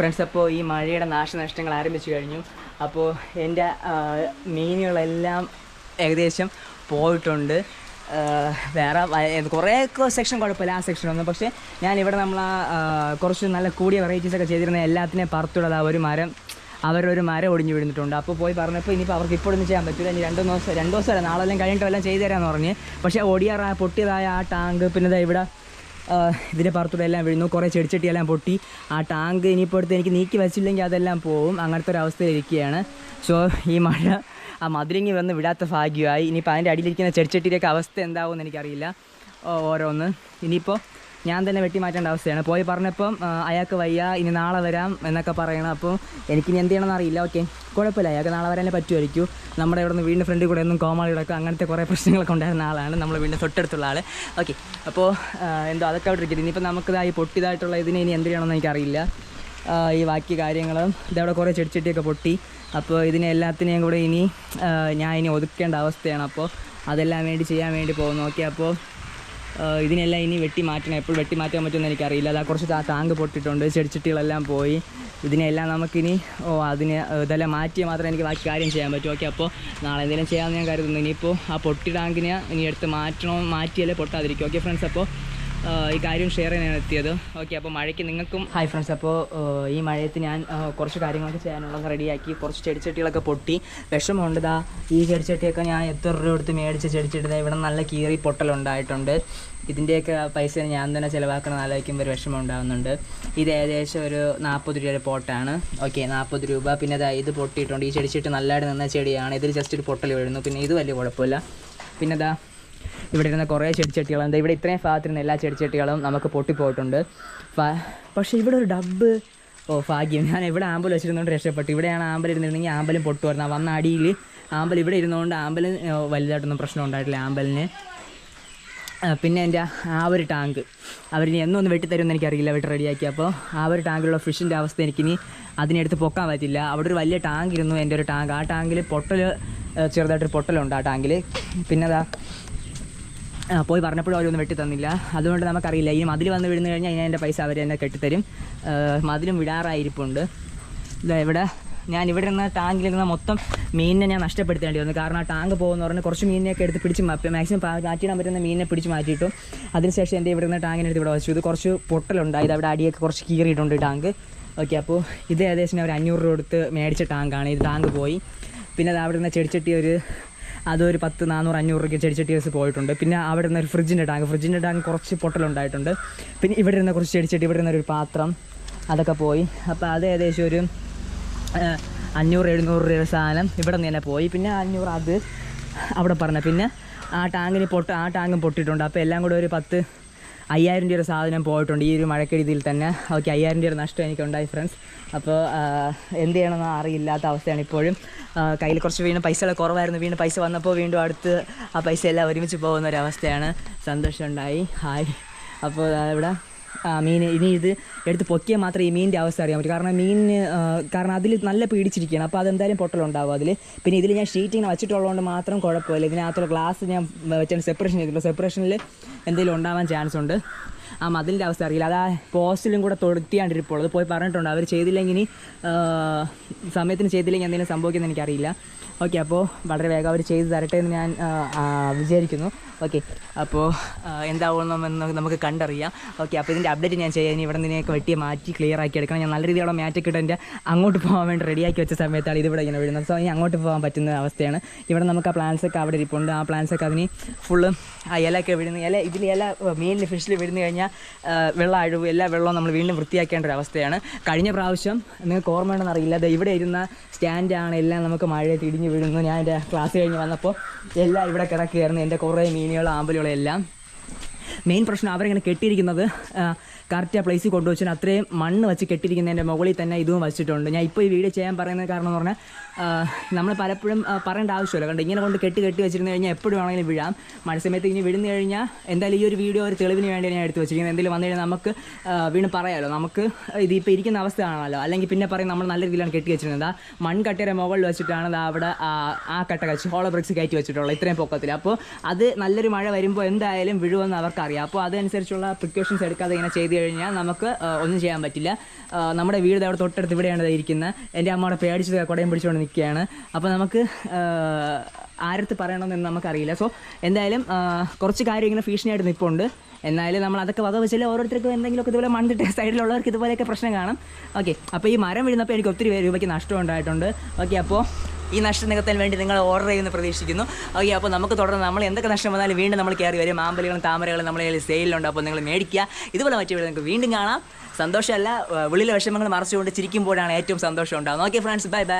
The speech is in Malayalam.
ഫ്രണ്ട്സ് അപ്പോൾ ഈ മഴയുടെ നാശനഷ്ടങ്ങൾ ആരംഭിച്ചു കഴിഞ്ഞു. അപ്പോൾ എന്റെ മീനുകളെല്ലാം ഏകദേശം പോയിട്ടുണ്ട്. വേറെ കുറേ സെക്ഷൻ കുഴപ്പമില്ല ആ സെക്ഷനൊന്നും പക്ഷേ ഞാൻ ഇവിടെ നമ്മൾ കുറച്ച് നല്ല കൂടിയ വെറൈറ്റീസ് ഒക്കെ ചെയ്തിരുന്ന എല്ലാത്തിനെയും പറത്തുള്ളത് ഒരു മരം അവരൊരു മരം ഒടിഞ്ഞു വീഴുന്നിട്ടുണ്ട് അപ്പോൾ പോയി പറഞ്ഞപ്പോൾ ഇനിയിപ്പോൾ അവർക്ക് ഇപ്പോഴൊന്നും ചെയ്യാൻ പറ്റില്ല ഇനി രണ്ട് ദിവസം രണ്ട് ദിവസമല്ല നാളെ എല്ലാം കഴിഞ്ഞിട്ട് എല്ലാം ചെയ്തു തരാമെന്ന് പറഞ്ഞ്. പക്ഷേ ഒടിയാറ പൊട്ടിയതായ ആ ടാങ്ക് പിന്നെ ഇവിടെ ഇതിന്റെ പുറത്തൂടെ എല്ലാം വീഴുന്നു. കുറേ ചെടിച്ചട്ടിയെല്ലാം പൊട്ടി. ആ ടാങ്ക് ഇനിയിപ്പോൾ എടുത്ത് എനിക്ക് നീക്കി വെച്ചില്ലെങ്കിൽ അതെല്ലാം പോവും. അങ്ങനത്തെ ഒരു അവസ്ഥയിലിരിക്കുകയാണ് സോ ഈ മഴ ആ മധുരങ്ങി വന്ന് വിടാത്ത ഭാഗ്യമായി. ഇനിയിപ്പോൾ അതിന്റെ അടിയിലിരിക്കുന്ന ചെടിച്ചട്ടിയുടെയൊക്കെ അവസ്ഥ എന്താവുമെന്ന് എനിക്കറിയില്ല. ഓരോന്ന്. ഇനിയിപ്പോൾ ഞാൻ തന്നെ വെട്ടി മാറ്റേണ്ട അവസ്ഥയാണ്. പോയി പറഞ്ഞപ്പം അയാൾക്ക് വയ്യ ഇനി നാളെ വരാം എന്നൊക്കെ പറയണം. അപ്പോൾ എനിക്കിനി എന്ത് ചെയ്യണമെന്ന് അറിയില്ല ഓക്കെ. കുഴപ്പമില്ല അയാൾക്ക് നാളെ വരാനേ പറ്റുമായിരിക്കും. നമ്മുടെ ഇവിടെ നിന്ന് വീടിന്റെ ഫ്രണ്ടിൽ കൂടെ ഒന്നും കോമാളി കിടക്കും അങ്ങനത്തെ കുറേ പ്രശ്നങ്ങളൊക്കെ ഉണ്ടായിരുന്ന ആളാണ്. നമ്മൾ വീടിന്റെ തൊട്ടടുത്തുള്ള ആൾ ഓക്കെ. അപ്പോൾ എന്തോ അതൊക്കെ അവിടെ ഇരിക്കുന്നത് ഇനിയിപ്പോൾ നമുക്കിതായി പൊട്ടിയതായിട്ടുള്ള ഇതിനെ ഇനി എന്ത് ചെയ്യണമെന്ന് എനിക്കറിയില്ല. ഈ ബാക്കി കാര്യങ്ങളും ഇതവിടെ കുറേ ചെടിച്ചട്ടിയൊക്കെ പൊട്ടി. അപ്പോൾ ഇതിനെ എല്ലാത്തിനെയും കൂടെ ഇനി ഞാൻ ഇനി ഒതുക്കേണ്ട അവസ്ഥയാണ്. അപ്പോൾ അതെല്ലാം വേണ്ടി ചെയ്യാൻ വേണ്ടി പോകുന്നു. ഓക്കെ. അപ്പോൾ ഇതിനെല്ലാം ഇനി വെട്ടി മാറ്റണം. എപ്പോൾ വെട്ടി മാറ്റാൻ പറ്റുമെന്ന് എനിക്കറിയില്ല. അതാ കുറച്ച് താങ്ക് പൊട്ടിട്ടുണ്ട് ചെടിച്ചട്ടികളെല്ലാം പോയി. ഇതിനെല്ലാം നമുക്കിനി ഓ അതിന് ഇതെല്ലാം മാറ്റിയാൽ മാത്രമേ എനിക്ക് ബാക്കി കാര്യം ചെയ്യാൻ പറ്റൂ. ഓക്കെ അപ്പോൾ നാളെ എന്തെങ്കിലും ചെയ്യാമെന്ന് ഞാൻ കരുതുന്നു. ഇനിയിപ്പോൾ ആ പൊട്ടി ടാങ്കിനെ ഇനി എടുത്ത് മാറ്റണോ മാറ്റിയാലേ പൊട്ടാതിരിക്കും. ഓക്കെ ഫ്രണ്ട്സ് അപ്പോൾ ഈ കാര്യം ഷെയർ ചെയ്യാനാണ് എത്തിയത്. ഓക്കെ അപ്പോൾ മഴയ്ക്ക് നിങ്ങൾക്കും ഹായ് ഫ്രണ്ട്സ് അപ്പോൾ ഈ മഴയത്ത് ഞാൻ കുറച്ച് കാര്യങ്ങളൊക്കെ ചെയ്യാനുള്ളത് റെഡിയാക്കി കുറച്ച് ചെടിച്ചട്ടികളൊക്കെ പൊട്ടി. വിഷമമുണ്ട് ദാ ഈ ചെടിച്ചട്ടിയൊക്കെ ഞാൻ എത്ര രൂപ കൊടുത്ത് മേടിച്ച ചെടിച്ചട്ടി ഇവിടെ നല്ല കീറി പൊട്ടലുണ്ടായിട്ടുണ്ട്. ഇതിന്റെയൊക്കെ പൈസ ഞാൻ തന്നെ ചിലവാക്കണം ആലോചിക്കുമ്പോൾ ഒരു വിഷമം ഉണ്ടാകുന്നുണ്ട് ഇത് ഏകദേശം ഒരു നാൽപ്പത് രൂപയുടെ പോട്ടാണ്. ഓക്കെ നാൽപ്പത് രൂപ. പിന്നെ ദാ ഇത് പൊട്ടിയിട്ടുണ്ട്. ഈ ചെടിച്ചിട്ട് നല്ലതായിട്ട് നിന്ന ചെടിയാണ്. ഇതിൽ ജസ്റ്റ് ഒരു പൊട്ടൽ വീഴുന്നു. പിന്നെ ഇത് വലിയ കുഴപ്പമില്ല. പിന്നെ ദാ ഇവിടെ ഇരുന്ന കുറേ ചെടിച്ചട്ടികളുണ്ട് ഇവിടെ ഇത്രയും ഭാഗത്തിരുന്ന എല്ലാ ചെടിച്ചട്ടികളും നമുക്ക് പൊട്ടിപ്പോയിട്ടുണ്ട്. പക്ഷേ ഇവിടെ ഒരു ഡബ്ബ് ഓ ഭാഗ്യം. ഞാൻ ഇവിടെ ആമ്പൽ വെച്ചിരുന്നുകൊണ്ട് രക്ഷപ്പെട്ടു. ഇവിടെയാണ് ആമ്പൽ ഇരുന്നിരുന്നെങ്കിൽ ആമ്പലും പൊട്ടുമായിരുന്നു വന്ന അടിയിൽ ആമ്പൽ ഇവിടെ ഇരുന്നുകൊണ്ട് ആമ്പലും വലുതായിട്ടൊന്നും പ്രശ്നം ഉണ്ടായിട്ടില്ല ആമ്പലിന്. പിന്നെ എന്റെ ആ ഒരു ടാങ്ക്. അവരിനി എന്നൊന്ന് വെട്ടിത്തരുമെന്ന് എനിക്കറിയില്ല. വെട്ടി റെഡിയാക്കി. അപ്പോൾ ആ ഒരു ടാങ്കിലുള്ള ഫിഷിന്റെ അവസ്ഥ എനിക്കിനി അതിനെടുത്ത് പൊക്കാൻ പറ്റില്ല. അവിടെ ഒരു വലിയ ടാങ്ക് ഇരുന്നു എന്റെ ഒരു ടാങ്ക്. ആ ടാങ്കിൽ പൊട്ടൽ ചെറുതായിട്ടൊരു പൊട്ടലുണ്ട് ആ ടാങ്കിൽ പിന്നെ അതാ പോയി പറഞ്ഞപ്പോഴും അവരൊന്നും വെട്ടി തന്നില്ല. അതുകൊണ്ട് നമുക്കറിയില്ല. ഈ മതിൽ വന്ന് വിടുന്നു കഴിഞ്ഞാൽ അതിന് എന്റെ പൈസ അവർ തന്നെ കെട്ടിത്തരും. മതിലും വിടാറായിരിപ്പുണ്ട്. ഇവിടെ ഞാൻ ഇവിടെ ടാങ്കിൽ ടാങ്കിലിരുന്ന മൊത്തം മീനിനെ ഞാൻ നഷ്ടപ്പെടുത്തേണ്ടി വന്നു. കാരണം ആ ടാങ്ക് പോകുന്ന പറഞ്ഞാൽ കുറച്ച് മീനിനെയൊക്കെ എടുത്ത് പിടിച്ച് മാക്സിമം മാറ്റിയിടാൻ പറ്റുന്ന മീനിനെ പിടിച്ച് മാറ്റിയിട്ടു. അതിനുശേഷം എന്റെ ഇവിടെ നിന്ന് ടാങ്കിനെടുത്ത് ഇവിടെ വെച്ചു. ഇത് കുറച്ച് പൊട്ടലുണ്ടായി ഇത് അവിടെ അടിയൊക്കെ കുറച്ച് കീറിയിട്ടുണ്ട് ടാങ്ക് ഓക്കെ അപ്പോൾ ഇത് ഏകദേശം ഒരു അഞ്ഞൂറ് രൂപ കൊടുത്ത് മേടിച്ച ടാങ്കാണ് ഇത് ടാങ്ക് പോയി. പിന്നെ അത് അവിടെ നിന്ന് ചെടിച്ചട്ടി ഒരു അതൊരു പത്ത് നാനൂറ് അഞ്ഞൂറ് രൂപയ്ക്ക് ചെടിച്ചട്ടി കേസ് പോയിട്ടുണ്ട്. പിന്നെ അവിടെ നിന്ന് ഒരു ഫ്രിഡ്ജിന്റെ ടാങ്ക്. ഫ്രിഡ്ജിന്റെ ടാങ്ക് കുറച്ച് പൊട്ടലുണ്ടായിട്ടുണ്ട്. പിന്നെ ഇവിടെ ഇരുന്ന കുറച്ച് ചെടിച്ചട്ടി ഇവിടെ ഇരുന്ന ഒരു പാത്രം അതൊക്കെ പോയി. അപ്പോൾ അത് ഏകദേശം ഒരു അഞ്ഞൂറ് എഴുന്നൂറ് രൂപ സാധനം ഇവിടെ നിന്ന് തന്നെ പോയി. പിന്നെ അഞ്ഞൂറ് അത് അവിടെ പറഞ്ഞ പിന്നെ ആ ടാങ്കിന് പൊട്ട് ആ ടാങ്കും പൊട്ടിയിട്ടുണ്ട്. അപ്പോൾ എല്ലാം കൂടെ ഒരു പത്ത് അയ്യായിരം രൂപ സാധനം പോയിട്ടുണ്ട്. ഈ ഒരു മഴക്കെടുതിയിൽ തന്നെ. ഓക്കെ അയ്യായിരം രൂപ നഷ്ടം എനിക്കുണ്ടായി ഫ്രണ്ട്സ് അപ്പോൾ എന്ത് ചെയ്യണമെന്ന് അറിയില്ലാത്ത അവസ്ഥയാണ് ഇപ്പോഴും. കയ്യിൽ കുറച്ച് വീണ്ടും പൈസകൾ കുറവായിരുന്നു. വീണ്ടും പൈസ വന്നപ്പോൾ വീണ്ടും അടുത്ത് ആ പൈസ എല്ലാം ഒരുമിച്ച് പോകുന്ന ഒരു അവസ്ഥയാണ്. സന്തോഷമുണ്ടായി. ഹായ്. അപ്പോൾ ഇവിടെ മീൻ ഇനി ഇത് എടുത്ത് പൊക്കിയാൽ മാത്രമേ ഈ മീനിന്റെ അവസ്ഥ അറിയാൻ പറ്റൂ. കാരണം മീൻ കാരണം അതിൽ നല്ല പീടിച്ചിരിക്കുകയാണ് അപ്പോൾ അതെന്തായാലും പൊട്ടലുണ്ടാവും അതിൽ. പിന്നെ ഇതിൽ ഞാൻ ഷീറ്റ് ഇങ്ങനെ വെച്ചിട്ടുള്ളതുകൊണ്ട് മാത്രം കുഴപ്പമില്ല. ഇതിനകത്തുള്ള ഗ്ലാസ് ഞാൻ വെച്ചാൽ സെപ്പറേഷൻ ചെയ്തിട്ടുള്ള. സെപ്പറേഷനിൽ എന്തെങ്കിലും ഉണ്ടാവാൻ ചാൻസ് ഉണ്ട്. ആ മതിലിന്റെ അവസ്ഥ അറിയില്ല. അത് ആ പോസ്റ്റിലും കൂടെ തൊടുത്തിയാണ്ടിരിപ്പോൾ അത് പോയി പറഞ്ഞിട്ടുണ്ട്. അവർ ചെയ്തില്ലെങ്കിൽ സമയത്തിന് ചെയ്തില്ലെങ്കിൽ എന്തെങ്കിലും സംഭവിക്കുമെന്ന് എനിക്കറിയില്ല. ഓക്കെ അപ്പോൾ വളരെ വേഗം അവർ ചെയ്ത് തരട്ടെ എന്ന് ഞാൻ വിചാരിക്കുന്നു. ഓക്കെ അപ്പോൾ എന്താവണമെന്ന് നമുക്ക് കണ്ടറിയാം. ഓക്കെ അപ്പോൾ ഇതിന്റെ അപ്ഡേറ്റ് ഞാൻ ചെയ്യാൻ ഇവിടെ നിന്നേക്ക് വെട്ടി മാറ്റി ക്ലിയർ ആക്കി എടുക്കണം. ഞാൻ നല്ല രീതിയിലുള്ള മാറ്റൊക്കെ ഇട്ട് എന്റെ അങ്ങോട്ട് പോകാൻ വേണ്ടി റെഡിയാക്കി വെച്ച സമയത്താണ് ഇതിവിടെ ഇങ്ങനെ വീഴുന്നത്. സോ ഇനി അങ്ങോട്ട് പോകാൻ പറ്റുന്ന അവസ്ഥയാണ്. ഇവിടെ നമുക്ക് ആ പ്ലാൻസൊക്കെ അവിടെ ഇരിപ്പുണ്ട്. ആ പ്ലാൻസൊക്കെ അതിന് ഫുള്ള് ആ ഇലയൊക്കെ വിടുന്ന ഇല ഇതിൽ ഇല മീനിൽ ഫിഷിൽ വിടുന്ന കഴിഞ്ഞാൽ ആ, വെള്ളം അഴിവ് എല്ലാ വെള്ളവും നമ്മൾ വീണ്ടും വൃത്തിയാക്കേണ്ട ഒരു അവസ്ഥയാണ് കഴിഞ്ഞ പ്രാവശ്യം നിങ്ങൾക്ക് ഓർമ്മയുണ്ടെന്ന് അറിയില്ല. ദേ ഇവിടെ ഇരുന്ന സ്റ്റാൻഡാണ് എല്ലാം നമുക്ക് മഴയത്ത് ഇടിഞ്ഞ് വീഴുന്നു. ഞാൻ എന്റെ ക്ലാസ് കഴിഞ്ഞ് വന്നപ്പോൾ എല്ലാം ഇവിടെ കിടക്കുകയായിരുന്നു. എന്റെ കുറേ മീനുകൾ ആമ്പലുകളെല്ലാം മെയിൻ പ്രശ്നം അവരിങ്ങനെ കെട്ടിയിരിക്കുന്നത് കറക്റ്റ് ആ പ്ലേസിൽ കൊണ്ടുവച്ചാൽ അത്രയും മണ്ണ് വെച്ച് കെട്ടിരിക്കുന്നതിന്റെ മുകളിൽ തന്നെ ഇതും വെച്ചിട്ടുണ്ട്. ഞാൻ ഇപ്പോൾ ഈ വീഡിയോ ചെയ്യാൻ പറയുന്നത് കാരണം എന്ന് പറഞ്ഞാൽ നമ്മൾ പലപ്പോഴും പറയേണ്ട ആവശ്യമില്ല. കണ്ട് ഇങ്ങനെ കൊണ്ട് കെട്ടി കെട്ടി വെച്ചിരുന്നു കഴിഞ്ഞാൽ എപ്പോഴും വേണമെങ്കിലും വിഴാം. മഴ സമയത്ത് ഇനി വിടുന്നു കഴിഞ്ഞാൽ എന്തായാലും ഈ ഒരു വീഡിയോ ഒരു തെളിവിന് വേണ്ടി ഞാൻ എടുത്ത് വെച്ചിരിക്കുന്നത്. എന്തെങ്കിലും വന്നു കഴിഞ്ഞാൽ നമുക്ക് വീണ് പറയാമല്ലോ നമുക്ക് ഇതിപ്പോൾ ഇരിക്കുന്ന അവസ്ഥ അവസ്ഥയാണല്ലോ. അല്ലെങ്കിൽ പിന്നെ പറയും നമ്മൾ നല്ല രീതിയിലാണ് കെട്ടി വെച്ചിരുന്നത്. ആ മൺകട്ടയുടെ മുകളിൽ വെച്ചിട്ടാണ് അവിടെ ആ കട്ട കച്ച് ഹോളോ ബ്രിക്സ് കയറ്റി വെച്ചിട്ടുള്ളത് ഇത്രയും പൊക്കത്തിൽ. അപ്പോൾ അത് നല്ലൊരു മഴ വരുമ്പോൾ എന്തായാലും വിഴുവെന്ന് അവർക്കറിയാം. അപ്പോൾ അതനുസരിച്ചുള്ള പ്രിക്കോഷൻസ് എടുക്കാതെ ഇങ്ങനെ ചെയ്ത് കഴിഞ്ഞാൽ നമുക്ക് ഒന്നും ചെയ്യാൻ പറ്റില്ല. നമ്മുടെ വീട് അവിടെ തൊട്ടടുത്ത് ഇവിടെയാണ് ഇരിക്കുന്നത് എന്റെ അമ്മ അവിടെ പേടിച്ച് കുടയും പിടിച്ചുകൊണ്ട് നിൽക്കുകയാണ്. അപ്പോൾ നമുക്ക് ആരത്ത് പറയണമെന്ന് നമുക്കറിയില്ല. സോ എന്തായാലും കുറച്ച് കാര്യം ഇങ്ങനെ ഭീഷണിയായിട്ട് നിൽപ്പുണ്ട് എന്നാലും നമ്മൾ അതൊക്കെ വക വെച്ചാൽ ഓരോരുത്തർക്കും എന്തെങ്കിലുമൊക്കെ ഇതുപോലെ മണ്ണിട്ട് സൈഡിലുള്ളവർക്ക് ഇതുപോലെയൊക്കെ പ്രശ്നം കാണും. ഓക്കെ അപ്പോൾ ഈ മരം വീഴുന്നപ്പോൾ എനിക്ക് ഒത്തിരി രൂപയ്ക്ക് നഷ്ടം ഉണ്ടായിട്ടുണ്ട്. ഓക്കെ അപ്പോൾ ഈ നഷ്ടം നികത്താൻ വേണ്ടി നിങ്ങൾ ഓർഡർ ചെയ്യുന്ന പ്രതീക്ഷിക്കുന്നു. ഓക്കെ അപ്പോൾ നമുക്ക് തുടർന്ന് നമ്മൾ എന്തൊക്കെ നഷ്ടം വന്നാലും വീണ്ടും നമ്മൾ കയറി വരും. മാമ്പലികളും താമരകളും നമ്മളെ സെയിലുണ്ട് അപ്പോൾ നിങ്ങൾ മേടിക്കുക. ഇതുപോലെ മറ്റു നിങ്ങൾക്ക് വീണ്ടും കാണാം. സന്തോഷമല്ല വിളിയിലെ വിഷമങ്ങൾ മറച്ചുകൊണ്ട് ചിരിക്കുമ്പോഴാണ് ഏറ്റവും സന്തോഷം ഉണ്ടാകുന്നത് ഓക്കെ ഫ്രണ്ട്സ് ബൈ ബൈ